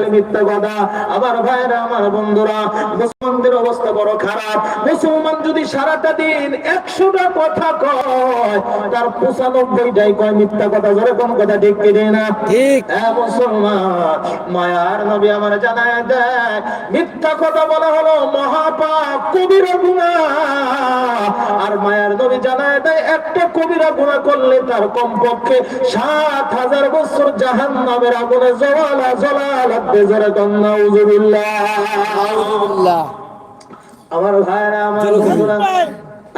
খালি মিথ্যা কথা আমার ভাইরা আমার বন্ধুরা মুসলমানদের অবস্থা বড় খারাপ। মুসলমান যদি সারাটা দিন একশোটা কথা কয় তার পঁচানব্বইটাই কয় মিথ্যা কথা ধরে কোন কথা ঠিক কিনে না? ঠিক। হ্যাঁ মুসলমান মায়ার নবী আমার জানায় দেয় মিথ্যা কথা বলা হলো মহাপাপ কবিরা গুণা। আর মায়ার নবী জানায় দেয় একটা কবিরা গুণা করলে তার কমপক্ষে সাত হাজার বছর জাহান নামের আগুনে জলালা জলালা আমার ভাইরা আমার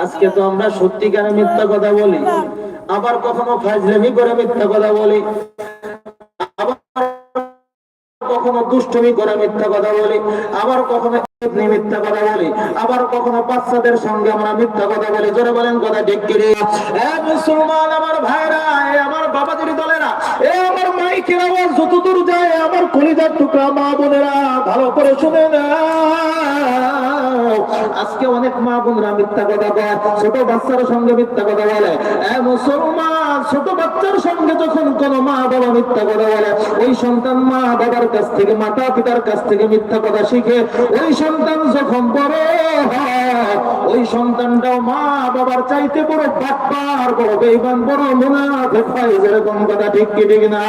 আজকে তো আমরা সত্যিকারে মিথ্যা কথা বলি। আবার কখনো ফাজলামি করে মিথ্যা কথা বলি। কখনো দুষ্টমি করে মিথ্যা কথা বলি। আবার কখনো মিথ্যা কথা বলি। আবার কখনো বাচ্চাদের সঙ্গে আমরা মিথ্যা কথা বলি। জোরে বলেন কথা ঠিক করে মুসলমান আমার ভাইরা এ আমার বাবাদের দলেরা এ মাইকের আওয়াজ যত দূর যায়, আমার কলিজার টুকরা মা বোনেরা, ভালো করে শুনে না আজকে অনেক মা বোনরা মিথ্যা কথা বলে ছোট বাচ্চার সঙ্গে মিথ্যা কথা বলে। এ মুসলমান! ছোট বাচ্চার সঙ্গে যখন কোন মা বাবা মিথ্যা কথা বলে ওই সন্তান মা বাবার কাছ থেকে মাতা পিতার কাছ থেকে মিথ্যা কথা শিখে ওই সন্তান যখন বড় ওই সন্তানটাও মা বাবার চাইতে বড় বাপ্পার বড় বেইমান বড় মুনাফেক হয় যেরকম কথা ঠিক কি ঠিক না।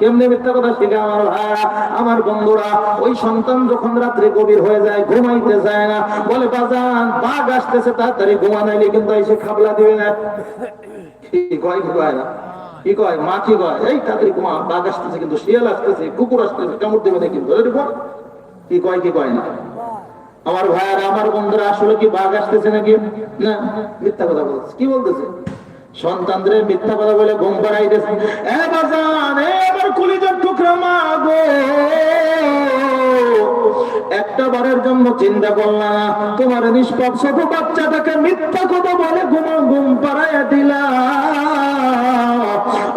কেমনে মিথ্যা কথা শিখে আমার ভাইরা আমার বন্ধুরা? ওই সন্তান যখন রাত্রে গভীর হয়ে যায় ঘুমাইতে যায় না বলে বাজান বাঘ আসতেছে তাড়াতাড়ি ঘুমা নাইলে কিন্তু এসে খাবলা দিবে না। কি কয় না? কি কয়? মা কি কয়? এই তাড়াতাড়ি বাঘ আসতেছে কিন্তু, শিয়াল আসতেছে, কুকুর আসতেছে, কামড় দেবে কিন্তু। কি কয় কি কয় না? আমার ভাইয়ারা, আমার বন্ধুরা, আসলে কি বাঘ আসতেছে নাকি? না, মিথ্যা কথা বলছে কি বলতেছে? সন্তানদের মিথ্যা কথা বলে ঘুম পাড়াইতেছে। এ বাজান টুকরা একটা বারের জন্য চিন্তা করলা তোমার নিষ্পাপ ছোট বাচ্চাটাকে মিথ্যা কথা বলে ঘুম ঘুম পাড়াইয়া দিলা।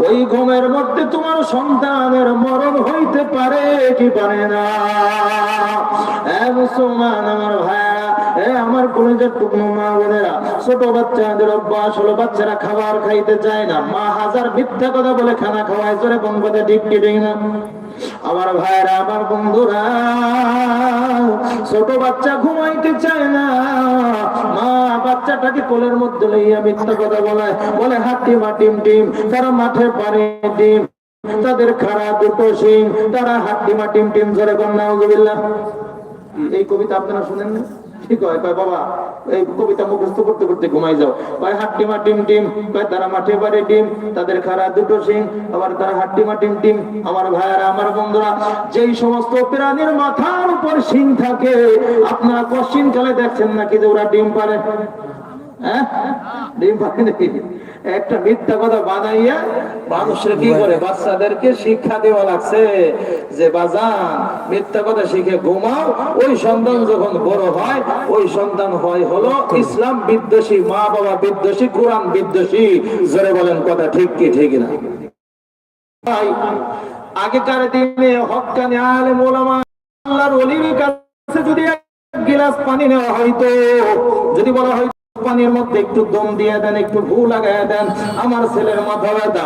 ওই ঘুমের মধ্যে তোমার সন্তানের মরণ হইতে পারে কি পারে না। মুসলমান আমার ভাইয়া আমার কলেজের টুকনো মা বোনেরা, ছোট বাচ্চাদের অভ্যাস হলো বাচ্চারা খাবার খাইতে চায় না। মা হাজার মিথ্যা কথা বলে খানা খাওয়ায় কোন কথা ঠিক কি না? আমার ভাইরা আমার বন্ধুরা, ছোট বাচ্চা ঘুমাইতে চায় না। মা বাচ্চাটাকে কোলের মধ্যে লইয়া মিথ্যা কথা বলে বলে হাতি মাটিম টিম তারা মাঠে পারে ডিম তাদের খারাপ দুটো সিং তারা হাড্ডি মাটিম টিম ধরে কন্যা এই কবিতা আপনারা শুনেন না বাবা, এই কবিতা মুখস্থ করতে করতে ঘুমাই যাও। টিম তারা মাঠে ডিম, তাদের খারাপ দুটো সিং আবার তারা টিম, আমার ভাইয়ারা, আমার বন্ধুরা, যেই সমস্ত প্রাণীর মাথার উপর সিং থাকে, আপনারা কশিন কালে দেখছেন নাকি যে ওরা ডিম পারে হ্যাঁ? ডিম পারে নাকি? একটা মিথ্যা কথা বানাইয়া মানুষের কি করে? বাচ্চাদেরকে শিক্ষা দেওয়া লাগছে যে বাজান মিথ্যা কথা শিখে ঘুমাও। ওই সন্তান যখন বড় হয় ওই সন্তান হয় হলো ইসলাম বিদ্বেষী মা বাবা বিদ্বেষী কোরআন বিদ্বেষী। জোরে বলেন কথা ঠিক কি ঠিক না? আগেকার দিনে হকানি আলেম ওলামা আল্লাহর ওলির কাছে যদি এক গিলাস পানি নেওয়া হয়তো যদি বলা হয় পানির মধ্যে একটু দম দিয়ে দেন একটু ভু লাগাই দেন আমার ছেলের মাথা ব্যথা।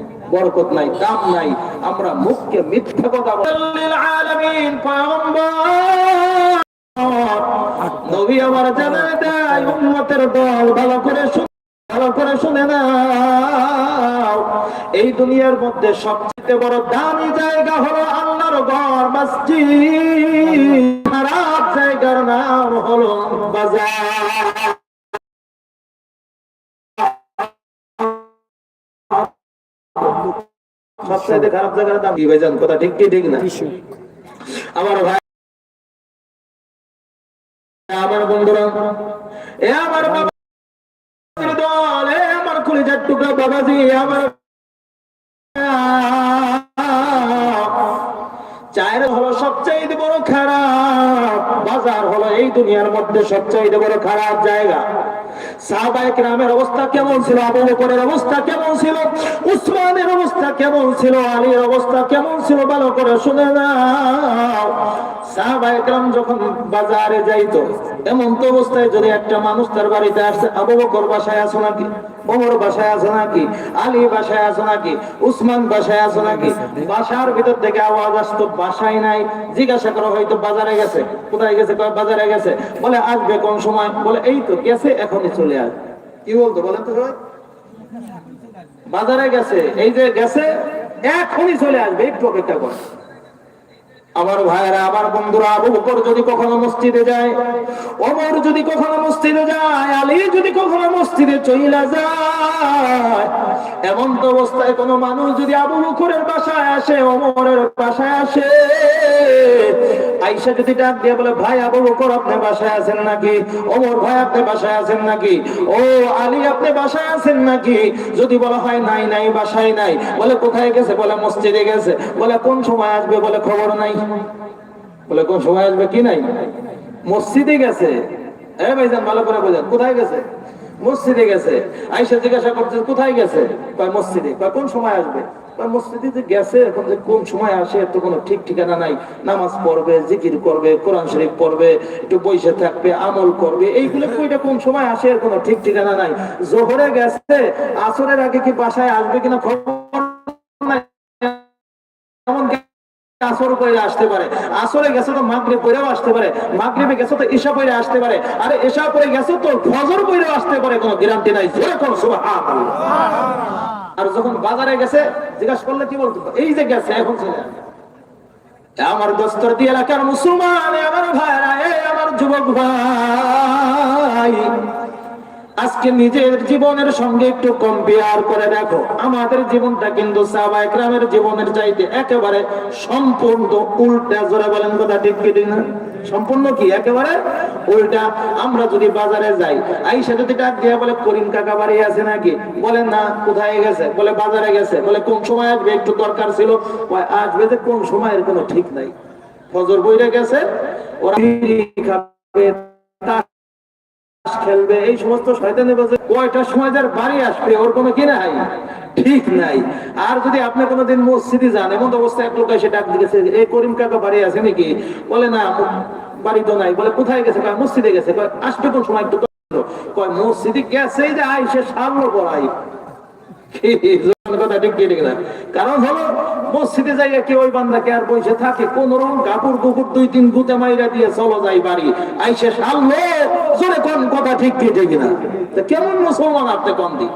বরকত নাই, দাম নাই, আমরা মুখকে মিথ্যা কথা নবী আমার জানা দেয় উম্মতের দল ভালো করে ভালো করে শুনে নাও। এই দুনিয়ার মধ্যে সবচেয়ে বড় দামি জায়গা হলো আল্লাহর ঘর, মসজিদ। জায়গার নাম হলো বাজার। সবচেয়ে খারাপ জায়গার দাম কি ভাইজান? কথা ঠিক কি ঠিক না? আমার ভাই আমার বন্ধুরা এ আমার বাবা দল এ আমার কলিজার টুকরা বাবাজি আমার চায়ের হলো সবচেয়ে বড় খারাপ বাজার হলো এই দুনিয়ার মধ্যে সবচাইতে বড় খারাপ জায়গা। অবস্থা কেমন ছিল? অবস্থা কেমন ছিল? অবস্থা কেমন ছিল? অবস্থা কেমন ছিল? করে শুনে যখন বাজারে এমন তো অবস্থায় যদি একটা মানুষ তার বাড়িতে আসছে আবু বকর বাসায় আসো নাকি? ওমর বাসায় আছো নাকি? আলী বাসায় আছো নাকি? উসমান বাসায় আছো নাকি? বাসার ভিতর থেকে আওয়াজ আসতো, বাসায় নাই। জিজ্ঞাসা করা হয়তো বাজারে গেছে। কোথায় গেছে? বাজারে গেছে। বলে, আসবে কোন সময়? বলে, এই তো গেছে, এখনই চলে আস কি বলতো বলেন তো বাজারে গেছে, এই যে গেছে, এখনই চলে আসবে, একটু অপেক্ষা কর আমার ভাইরা আমার বন্ধুরা, আবু বকর যদি কখনো মসজিদে যায়, ওমর যদি কখনো মসজিদে যায়, আলী যদি কখনো মসজিদে চইলা যায়, এমন তো অবস্থায় কোনো মানুষ যদি আবু বকরের বাসায় আসে, ওমরের বাসায় আসে আইসা যদি ডাক দিয়ে বলে, ভাই, আবু বকর আপনি বাসায় আছেন নাকি? ওমর ভাই, আপনি বাসায় আছেন নাকি? ও আলী, আপনি বাসায় আছেন নাকি? যদি বলা হয়, নাই নাই, বাসায় নাই। বলে, কোথায় গেছে? বলে, মসজিদে গেছে। বলে, কোন সময় আসবে? বলে, খবর নাই। বলে, কোন সময় আসবে? কি নাই? মসজিদে গেছে। এ ভাইজান, ভালো করে বোঝেন, কোথায় গেছে? মসজিদে গেছে। আইসা জিজ্ঞাসা করছে, কোথায় গেছে? কয়, মসজিদে। কয়, কোন সময় আসবে? মসজিদে যে গেছে, এখন যে কোন সময় আসে তো কোনো ঠিক ঠিকানা নাই। নামাজ পড়বে, জিকির করবে, কোরআন শরীফ পড়বে, একটু বসে থাকবে, আমল করবে। এইগুলো কইটা কোন সময় আসে, এর কোনো ঠিক ঠিকানা নাই। জোহরে গেছে, আসরের আগে কি বাসায় আসবে কিনা খবর নাই? আসর করে আসতে পারে। আসরে গেছে তো মাগরিব পরেও আসতে পারে। গেছে তো ঈশা পরে আসতে পারে। ঈশা পরে গেছে তো ফজর আসতে পারে, কোনো গ্যারান্টি নাই। জোরে কোন আর যখন বাজারে গেছে, জিজ্ঞাসা করলে কি বলতো? এই যে গেছে, এখন আমার দোস্তর দিয়ে এলাকার মুসলমান আমার ভাইরা আমার যুবক ভাই। আজকে নিজের জীবনের সঙ্গে একটু কম্পেয়ার করে দেখো। আমাদের জীবনটা কিন্তু সাহাবা একরামের জীবনের চাইতে একেবারে সম্পূর্ণ উল্টা, জোরে বলেন কথা ঠিক কি না? সম্পূর্ণ কি? একেবারে উল্টা। আমরা যদি বাজারে যাই, আইসা যদি ডাক দিয়ে বলে, করিম কাকা বাড়ি আছে নাকি? বলে, না, কোথায় গেছে? বলে, বাজারে গেছে। বলে, কোন সময় আসবে? একটু দরকার ছিল। আসবে যে কোন সময়ের কোনো ঠিক নাই। ফজর বইরে গেছে, ওরা খাবে। খেলবে এই সমস্ত শয়তানি বাজে কয়টার সময় যার বাড়ি আসবে, ওর কোনো কিনা নাই? ঠিক নাই। আর যদি আপনি কোনোদিন মসজিদে যান, এমন অবস্থায় এক লোক এসে ডাক দিয়েছে এই করিম কাকা বাড়ি আছে নাকি? বলে, না, বাড়ি তো নাই। বলে, কোথায় গেছে? কয়, মসজিদে গেছে। কয়, আসবে কোন সময়? একটু কয়, মসজিদে গেছে যে আইসে সামনে পড়াই। কথা ঠিক কি ঠিক কারণ হলো মসজিদে যাইয়া কি ওই বান্দাকে আর বসে থাকে কোন রকম কাপড় কুকুর দুই তিন গুতে মাইরা দিয়ে চলো যাই বাড়ি। আইসে সামনে জোরে কোন কথা ঠিক কি ঠিক না কেমন মুসলমান আপনি কোন দিন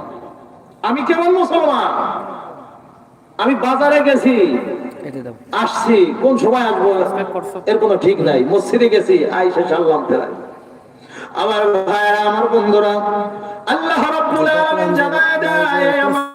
আমি কেমন মুসলমান? আমি বাজারে গেছি আসছি কোন সময় আসব? এর কোনো ঠিক নাই। মসজিদে গেছি আইসে সাল্লাম ফেরাই। আমার ভাইরা আমার বন্ধুরা আল্লাহ রাব্বুল আলামিন জানায় দেয়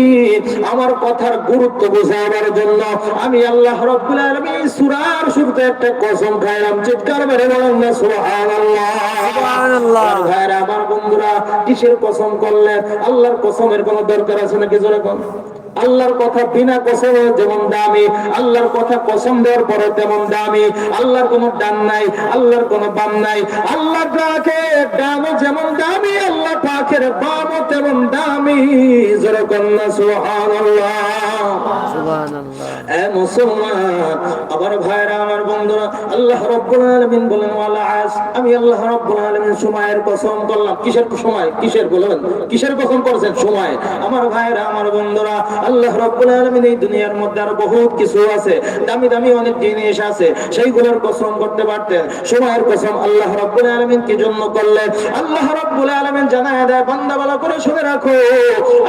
আমার কথার গুরুত্ব বোঝাবার জন্য। আমি আল্লাহ রাব্বুল আলামিন সূরার শুরুতে একটা কসম খাইলাম চিৎকার মেরে বলেন না সুবহানাল্লাহ। সুবহানাল্লাহ। ভাইরা আমার বন্ধুরা কিসের কসম করলেন আল্লাহর কসমের কোনো দরকার আছে নাকি জোরে কোন আল্লাহর কথা বিনা কসমে যেমন দামি আল্লাহর কথা কসম দেওয়ার পরে তেমন দামি। আল্লাহর কোনো ডান নাই আল্লাহর কোনো বাম নাই। আল্লাহ ডামও যেমন দামি আল্লাহ পাকের বামও তেমন দামি। মধ্যে আরও বহুত কিছু আছে। দামি দামি অনেক জিনিস আছে। সেইগুলোর কসম করতে পারতেন। সময়ের কসম আল্লাহ রাব্বুল আলামিন কি জন্য করলেন। আল্লাহ রাব্বুল আলামিন জানায় দেয় বান্দা ভালো করে শুনে রাখো।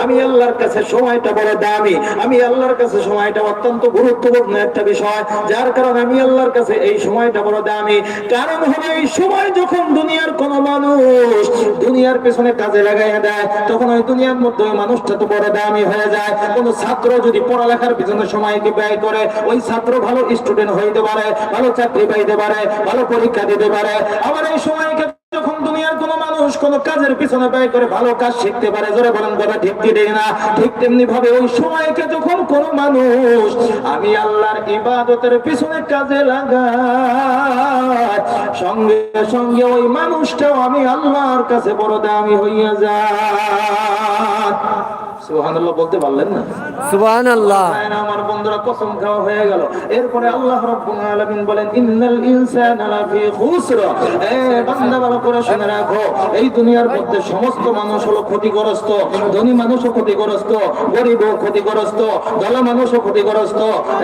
আমি আল্লাহর কাছে সময়টা বড় দামি। আমি আল্লাহর কাছে সময়টা অত্যন্ত গুরুত্বপূর্ণ একটা বিষয়। যার কারণে আমি আল্লাহর কাছে এই সময়টা বড় দামি। কারণ হলো এই সময় যখন দুনিয়ার কোন মানুষ দুনিয়ার পেছনে কাজে লাগাইয়া দেয়, তখন ওই দুনিয়ার মধ্যে ওই মানুষটা তো বড় দামি হয়ে যায়। কোন ছাত্র যদি পড়ালেখার পিছনে সময়কে ব্যয় করে, ওই ছাত্র ভালো স্টুডেন্ট হইতে পারে, ভালো চাকরি পাইতে পারে, ভালো পরীক্ষা দিতে পারে। আবার এই সময়কে যখন দুনিয়ার কোন মানুষ কোন কাজের পিছনে ব্যয় করে ভালো কাজ শিখতে পারে, জোরে বলেন কথা ঠিক ঠিক না? ঠিক তেমনি ভাবে ওই সময়কে যখন কোন মানুষ আমি আল্লাহর ইবাদতের পিছনে কাজে লাগা সঙ্গে সঙ্গে ওই মানুষটাও আমি আল্লাহর কাছে বড় দামি হইয়া যায়। সুবহানাল্লাহ বলতে পারলেন না? সুবান আল্লাহ তাই না আমার বন্ধুরা কসম খাওয়া হয়ে গেল। এরপরে আল্লাহ রাব্বুল আলামিন বলেন ইন্নাল ইনসানা লাফি খুসর। এ বান্দা ভালো করে শুনে রাখো এই দুনিয়ার মধ্যে সমস্ত মানুষ হলো ক্ষতিগ্রস্ত ধনী মানুষও ক্ষতিগ্রস্ত গরিবও ক্ষতিগ্রস্ত দলা মানুষও ক্ষতিগ্রস্ত।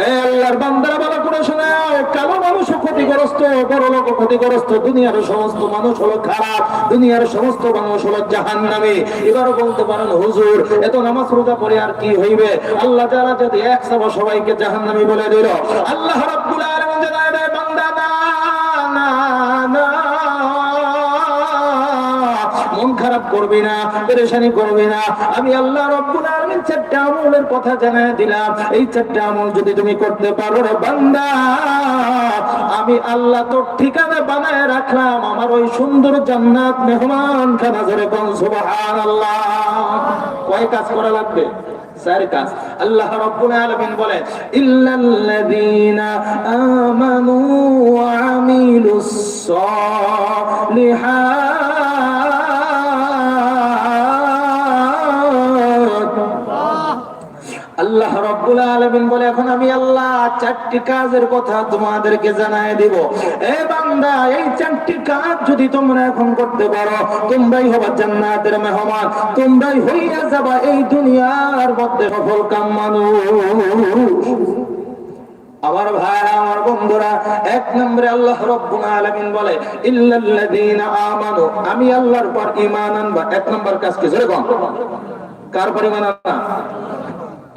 এ আল্লাহর বান্দারা ভালো করে শুনে কালো মানুষও ক্ষতিগ্রস্ত বড় লোক ক্ষতিগ্রস্ত দুনিয়ার সমস্ত মানুষ হলো খারাপ দুনিয়ার সমস্ত মানুষ হলো জাহান্নামী। এবার বলতে পারেন হুজুর এত নামাজ রোজা পড়ে আর কি হইবে? আল্লাহ তাআলা যদি এক সভা সবাইকে জাহান্নামী বলে দিল, আল্লাহ রাব্বুল আলামিন বান্দা, না না মন খারাপ না না। আমি আল্লাহ রব্বুল আলামিন চারটা আমলের কথা দিলাম। এই চারটা আমল যদি তুমি করতে পারো রে বান্দা, আমি আল্লাহ তোর ঠিকানা বানায় রাখলাম। আমার ওই সুন্দর জান্নাত মেহমান খানা ধরে কোন, সুবহানাল্লাহ। কয় কাজ করা লাগবে। চার কাজ। আল্লাহ রব্বুল আলামিন বলেন, ইল্লাল্লাযীনা আমানু ওয়া আমিলুস সালিহাত। রব্বুল বলে, এখন আমি আল্লাহ চারটি কাজের কথা তোমাদেরকে জানায় দিব। এ বান্দা, এই চারটি কাজ যদি তোমরা এখন করতে পারো, তোমরাই হবা জান্নাতের মেহমান, তোমরাই হইয়া যাবা এই দুনিয়ার মধ্যে সফল কাম আমার ভাইরা আমার বন্ধুরা, এক নম্বরে আল্লাহ রব্বুল আলামিন বলে, ইল্লাল্লাযীনা আমানু। আমি আল্লাহর পর ঈমান আনবা। এক নম্বর কাজ কি? জোরে কোন। কার পর ঈমান আনবা?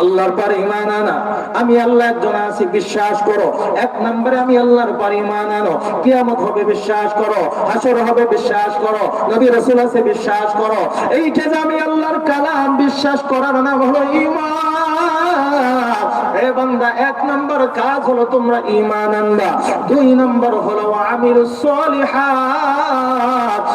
আল্লাহর পর ঈমান আনা। আমি আল্লাহ একজন আছি, বিশ্বাস করো। এক নম্বরে আমি আল্লাহর পর ঈমান আনো। কিয়ামত হবে, বিশ্বাস করো। হাসর হবে, বিশ্বাস করো। নবী রাসূল আছে, বিশ্বাস করো। এইটা যে আমি আল্লাহর কালাম বিশ্বাস করার নাম হলো ঈমান। এ বান্দা, এক নম্বর কাজ হলো তোমরা ঈমান আনবা। দুই নম্বর হলো আমিরুস সলিহাত।